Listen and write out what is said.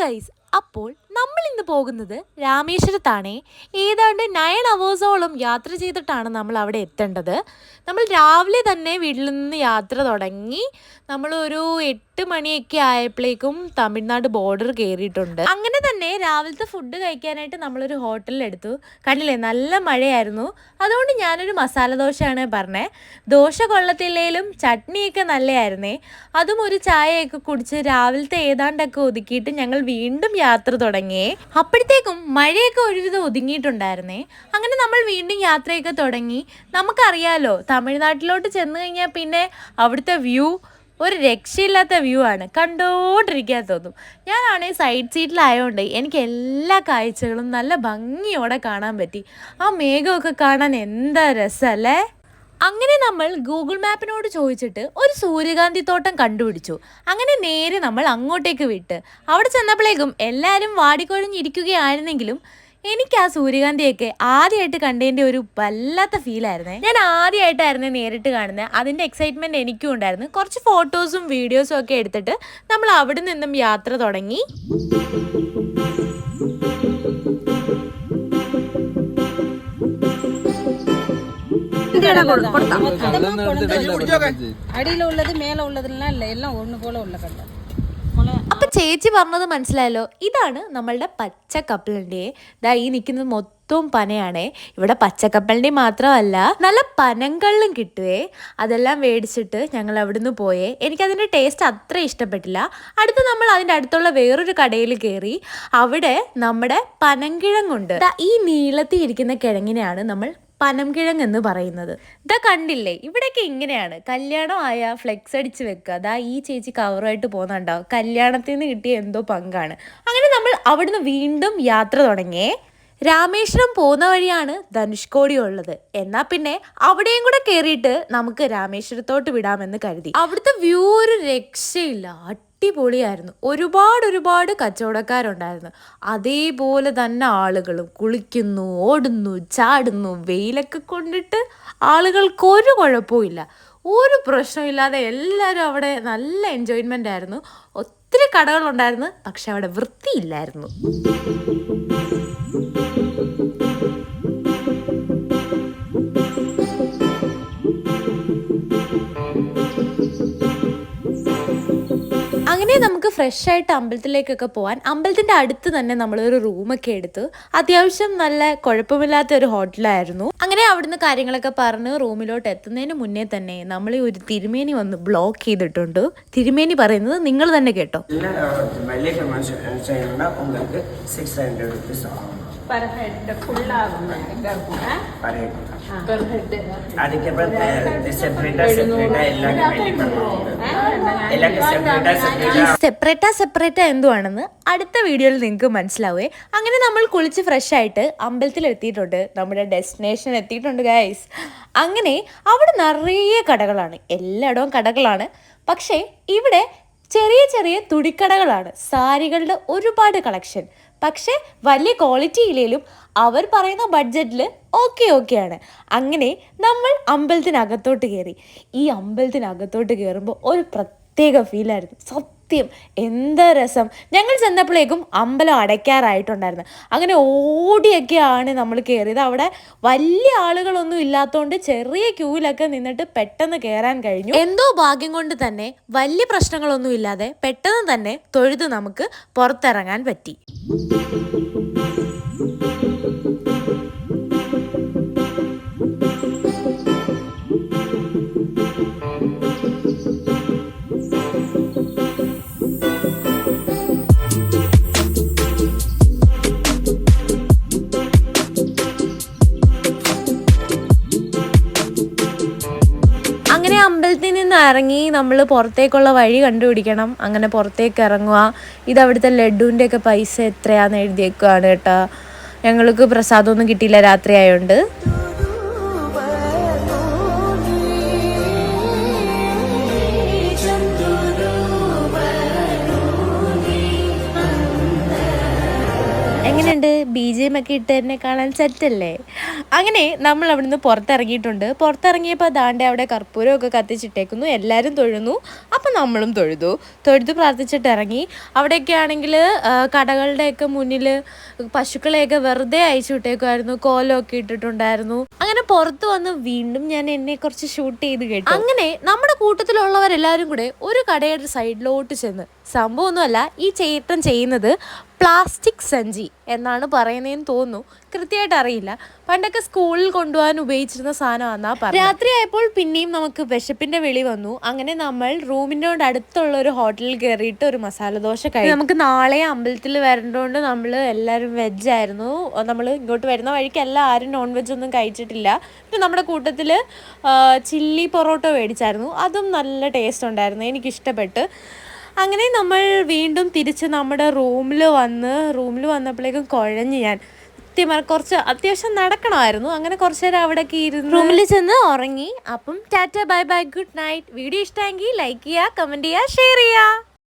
Guys അപ്പോൾ നമ്മൾ ഇന്ന് പോകുന്നത് രാമേശ്വരത്താണ്. ഏതാണ്ട് നയൻ അവേഴ്സോളം യാത്ര ചെയ്തിട്ടാണ് നമ്മൾ അവിടെ എത്തേണ്ടത്. നമ്മൾ രാവിലെ തന്നെ വീട്ടിൽ നിന്ന് യാത്ര തുടങ്ങി. നമ്മളൊരു എട്ട് മണിയൊക്കെ ആയപ്പോഴേക്കും തമിഴ്നാട് ബോർഡർ കയറിയിട്ടുണ്ട്. അങ്ങനെ തന്നെ രാവിലത്തെ ഫുഡ് കഴിക്കാനായിട്ട് നമ്മളൊരു ഹോട്ടലിൽ എടുത്തു. കണ്ടില്ലേ നല്ല മഴയായിരുന്നു. അതുകൊണ്ട് ഞാനൊരു മസാല ദോശയാണ് പറഞ്ഞത് ദോശ കൊള്ളത്തില്ലേലും ചട്നിയൊക്കെ നല്ലതായിരുന്നേ അതും ഒരു ചായയൊക്കെ കുടിച്ച് രാവിലത്തെ ഏതാണ്ടൊക്കെ ഒതുക്കിയിട്ട് ഞങ്ങൾ വീണ്ടും യാത്ര തുടങ്ങിയേ. അപ്പോഴത്തേക്കും മഴയൊക്കെ ഒരുവിധം ഒതുങ്ങിയിട്ടുണ്ടായിരുന്നേ. അങ്ങനെ നമ്മൾ വീണ്ടും യാത്രയൊക്കെ തുടങ്ങി. നമുക്കറിയാലോ തമിഴ്നാട്ടിലോട്ട് ചെന്ന് കഴിഞ്ഞാൽ പിന്നെ അവിടുത്തെ വ്യൂ ഒരു രക്ഷയില്ലാത്ത വ്യൂ ആണ്. കണ്ടോണ്ടിരിക്കാൻ തോന്നും. ഞാനാണെങ്കിൽ സൈഡ് സീറ്റിലായതുകൊണ്ട് എനിക്ക് എല്ലാ കാഴ്ചകളും നല്ല ഭംഗിയോടെ കാണാൻ പറ്റി. ആ മേഘമൊക്കെ കാണാൻ എന്താ രസമല്ലേ? അങ്ങനെ നമ്മൾ ഗൂഗിൾ മാപ്പിനോട് ചോദിച്ചിട്ട് ഒരു സൂര്യകാന്തി തോട്ടം കണ്ടുപിടിച്ചു. അങ്ങനെ നേരെ നമ്മൾ അങ്ങോട്ടേക്ക് വിട്ട്. അവിടെ ചെന്നപ്പോഴേക്കും എല്ലാവരും വാടിക്കൊഴിഞ്ഞിരിക്കുകയായിരുന്നെങ്കിലും എനിക്ക് ആ സൂര്യകാന്തിയൊക്കെ ആദ്യമായിട്ട് കണ്ടതിന്റെ ഒരു വല്ലാത്ത ഫീലായിരുന്നേ ഞാൻ ആദ്യമായിട്ടായിരുന്നു നേരിട്ട് കാണുന്നത് അതിന്റെ എക്സൈറ്റ്മെന്റ് എനിക്കും ഉണ്ടായിരുന്നു. കുറച്ച് ഫോട്ടോസും വീഡിയോസും ഒക്കെ എടുത്തിട്ട് നമ്മൾ അവിടെ നിന്നും യാത്ര തുടങ്ങി. அடியில உள்ளது மேல உள்ளதுலாம் இல்ல எல்லாம் ஒண்ணு போல உள்ள கடலை അപ്പൊ ചേച്ചി പറഞ്ഞത് മനസ്സിലായല്ലോ ഇതാണ് നമ്മളുടെ പച്ചക്കപ്പലിൻ്റെ ദാ ഈ നിൽക്കുന്നത് മൊത്തവും പനയാണേ ഇവിടെ പച്ചക്കപ്പലിൻ്റെ മാത്രമല്ല നല്ല പനങ്കള്ളും കിട്ടുവേ അതെല്ലാം മേടിച്ചിട്ട് ഞങ്ങൾ അവിടുന്ന് പോയേ എനിക്കതിൻ്റെ ടേസ്റ്റ് അത്ര ഇഷ്ടപ്പെട്ടില്ല അടുത്ത് നമ്മൾ അതിൻ്റെ അടുത്തുള്ള വേറൊരു കടയിൽ കയറി അവിടെ നമ്മുടെ പനങ്കിഴങ്ങുണ്ട് ദാ ഈ നീളത്തിൽ ഇരിക്കുന്ന കിഴങ്ങിനെയാണ് നമ്മൾ പനംകിഴങ്ങ് എന്ന് പറയുന്നത്. ഇതാ കണ്ടില്ലേ? ഇവിടെയൊക്കെ ഇങ്ങനെയാണ്. കല്യാണം ആയ ഫ്ലെക്സ് അടിച്ച് വെക്കുക. അതാ ഈ ചേച്ചി കവറായിട്ട് പോകുന്നുണ്ടാവും കല്യാണത്തിൽ നിന്ന് കിട്ടിയ എന്തോ പങ്കാണ്. അങ്ങനെ നമ്മൾ അവിടുന്ന് വീണ്ടും യാത്ര തുടങ്ങിയേ രാമേശ്വരം പോകുന്ന വഴിയാണ് ധനുഷ്കോടി ഉള്ളത് എന്നാ പിന്നെ അവിടെയും കൂടെ കയറിയിട്ട് നമുക്ക് രാമേശ്വരത്തോട്ട് വിടാമെന്ന് കരുതി. അവിടുത്തെ വ്യൂ ഒരു രക്ഷയില്ല. അടിപൊളിയായിരുന്നു. ഒരുപാട് ഒരുപാട് കച്ചവടക്കാരുണ്ടായിരുന്നു. അതേപോലെ തന്നെ ആളുകളും കുളിക്കുന്നു ഓടുന്നു ചാടുന്നു വെയിലൊക്കെ കൊണ്ടിട്ട് ആളുകൾക്ക് ഒരു കുഴപ്പമില്ല ഒരു പ്രശ്നമില്ലാതെ എല്ലാവരും അവിടെ നല്ല എൻജോയ്മെന്റ് ആയിരുന്നു. ഒത്തിരി കടകളുണ്ടായിരുന്നു പക്ഷെ അവിടെ വൃത്തിയില്ലായിരുന്നു. ഫ്രഷ് ആയിട്ട് അമ്പലത്തിലേക്കൊക്കെ പോകാൻ അമ്പലത്തിൻ്റെ അടുത്ത് തന്നെ നമ്മളൊരു റൂമൊക്കെ എടുത്ത് അത്യാവശ്യം നല്ല കുഴപ്പമില്ലാത്ത ഒരു ഹോട്ടലായിരുന്നു അങ്ങനെ അവിടുന്ന് കാര്യങ്ങളൊക്കെ പറഞ്ഞ് റൂമിലോട്ട് എത്തുന്നതിന് മുന്നേ തന്നെ നമ്മൾ ഈ ഒരു തിരുമേനി വന്ന് ബ്ലോക്ക് ചെയ്തിട്ടുണ്ട് തിരുമേനി പറയുന്നത് നിങ്ങൾ തന്നെ കേട്ടോ இல்லை மல்லிகை செய்யணும்னா உங்களுக்கு சிக்ஸ் ஹண்ட்ரட் ருபீஸ் ஆகும் பர் ஹெட் ஃபுல்லா பர் ஹெட் பெர் ஹெட் அதுக்கப்புறம் செப்பரேட்டாக செப்பரேட்டாக எல்லாமே ரெடி பண்ணுவோம் സെപ്പറേറ്റാ സെപ്പറേറ്റാ എന്തുവാണെന്ന് അടുത്ത വീഡിയോയിൽ നിങ്ങൾക്ക് മനസ്സിലാവേ. അങ്ങനെ നമ്മൾ കുളിച്ച് ഫ്രഷ് ആയിട്ട് അമ്പലത്തിൽ എത്തിയിട്ടുണ്ട് നമ്മുടെ ഡെസ്റ്റിനേഷൻ എത്തിയിട്ടുണ്ട് ഗൈസ് അങ്ങനെ അവിടെ നിറയെ കടകളാണ്. എല്ലായിടവും കടകളാണ്. പക്ഷേ ഇവിടെ ചെറിയ ചെറിയ തുടിക്കടകളാണ് സാരികളുടെ ഒരുപാട് കളക്ഷൻ പക്ഷേ വലിയ ക്വാളിറ്റി ഇല്ലെങ്കിലും അവർ പറയുന്ന ബഡ്ജറ്റിൽ ഓക്കെ ആണ്. അങ്ങനെ നമ്മൾ അമ്പലത്തിനകത്തോട്ട് കയറി ഈ അമ്പലത്തിനകത്തോട്ട് കയറുമ്പോൾ ഒരു പ്രത്യേക ഫീലായിരുന്നു സത്യം എന്താ രസം. ഞങ്ങൾ ചെന്നപ്പോഴേക്കും അമ്പലം അടയ്ക്കാറായിട്ടുണ്ടായിരുന്നു. അങ്ങനെ ഓടിയൊക്കെയാണ് നമ്മൾ കയറിയത് അവിടെ വലിയ ആളുകളൊന്നും ഇല്ലാത്തതുകൊണ്ട് ചെറിയ ക്യൂവിലൊക്കെ നിന്നിട്ട് പെട്ടെന്ന് കയറാൻ കഴിഞ്ഞു. എന്തോ ഭാഗ്യം കൊണ്ട് തന്നെ വലിയ പ്രശ്നങ്ങളൊന്നും ഇല്ലാതെ പെട്ടെന്ന് തന്നെ തൊഴുത് നമുക്ക് പുറത്തിറങ്ങാൻ പറ്റി. Thank you. ഇറങ്ങി നമ്മൾ പുറത്തേക്കുള്ള വഴി കണ്ടുപിടിക്കണം. അങ്ങനെ പുറത്തേക്ക് ഇറങ്ങുക. ഇത് അവിടുത്തെ ലഡുവിന്റെ ഒക്കെ പൈസ എത്രയാന്ന് എഴുതിയേക്കുകയാണ് കേട്ടോ. ഞങ്ങൾക്ക് പ്രസാദമൊന്നും കിട്ടിയില്ല രാത്രി ആയതുകൊണ്ട് ഒക്കെ ഇട്ട് തന്നെ കാണാൻ സെറ്റല്ലേ? അങ്ങനെ നമ്മൾ അവിടുന്ന് പുറത്തിറങ്ങിയിട്ടുണ്ട്. പുറത്തിറങ്ങിയപ്പോൾ ദാണ്ടെ അവിടെ കർപ്പൂരമൊക്കെ കത്തിച്ചിട്ടേക്കുന്നു. എല്ലാവരും തൊഴുന്നു. അപ്പം നമ്മളും തൊഴുതു. തൊഴുതു പ്രാർത്ഥിച്ചിട്ട് ഇറങ്ങി. അവിടെയൊക്കെ ആണെങ്കിൽ കടകളുടെയൊക്കെ മുന്നിൽ പശുക്കളെയൊക്കെ വെറുതെ അയച്ചു വിട്ടേക്കുമായിരുന്നു കോലമൊക്കെ ഇട്ടിട്ടുണ്ടായിരുന്നു. അങ്ങനെ പുറത്ത് വന്ന് വീണ്ടും ഞാൻ എന്നെ കുറച്ച് ഷൂട്ട് ചെയ്ത് കേട്ടു. അങ്ങനെ നമ്മുടെ കൂട്ടത്തിലുള്ളവരെല്ലാവരും കൂടെ ഒരു കടയുടെ സൈഡിലോട്ട് ചെന്ന്. സംഭവമൊന്നുമല്ല ഈ ചേട്ടൻ ചെയ്യുന്നത് പ്ലാസ്റ്റിക് സഞ്ചി എന്നാണ് പറയുന്നതെന്ന് തോന്നുന്നു. കൃത്യമായിട്ട് അറിയില്ല. പണ്ടൊക്കെ സ്കൂളിൽ കൊണ്ടുപോകാൻ ഉപയോഗിച്ചിരുന്ന സാധനമാണെന്നാ പറഞ്ഞു രാത്രി ആയപ്പോൾ പിന്നെയും നമുക്ക് വിശപ്പിന്റെ വെളി വന്നു. അങ്ങനെ നമ്മൾ റൂമിനോട് അടുത്തുള്ള ഒരു ഹോട്ടലിൽ കയറിയിട്ട് ഒരു മസാല ദോശ കഴിച്ചു നമുക്ക് നാളെ അമ്പലത്തിൽ വരേണ്ടതുകൊണ്ട് നമ്മൾ എല്ലാവരും വെജ് ആയിരുന്നു. നമ്മൾ ഇങ്ങോട്ട് വരുന്ന വഴിക്ക് എല്ലാം ആരും നോൺ വെജ് ഒന്നും കഴിച്ചിട്ടില്ല. പിന്നെ നമ്മുടെ കൂട്ടത്തിൽ ചില്ലി പൊറോട്ട മേടിച്ചായിരുന്നു. അതും നല്ല ടേസ്റ്റ് ഉണ്ടായിരുന്നു. എനിക്കിഷ്ടപ്പെട്ട്. അങ്ങനെ നമ്മൾ വീണ്ടും തിരിച്ച് നമ്മുടെ റൂമിൽ വന്ന് റൂമിൽ വന്നപ്പോഴേക്കും കുഴഞ്ഞ് ഞാൻ കുറച്ച് അത്യാവശ്യം നടക്കണമായിരുന്നു. അങ്ങനെ കുറച്ച് നേരം അവിടെയൊക്കെ ഇരുന്ന് റൂമിൽ ചെന്ന് ഉറങ്ങി. അപ്പം tata bye bye good night. Video ഇഷ്ടമെങ്കിൽ ലൈക്ക് ചെയ്യുക കമന്റ് ചെയ്യുക ഷെയർ ചെയ്യുക.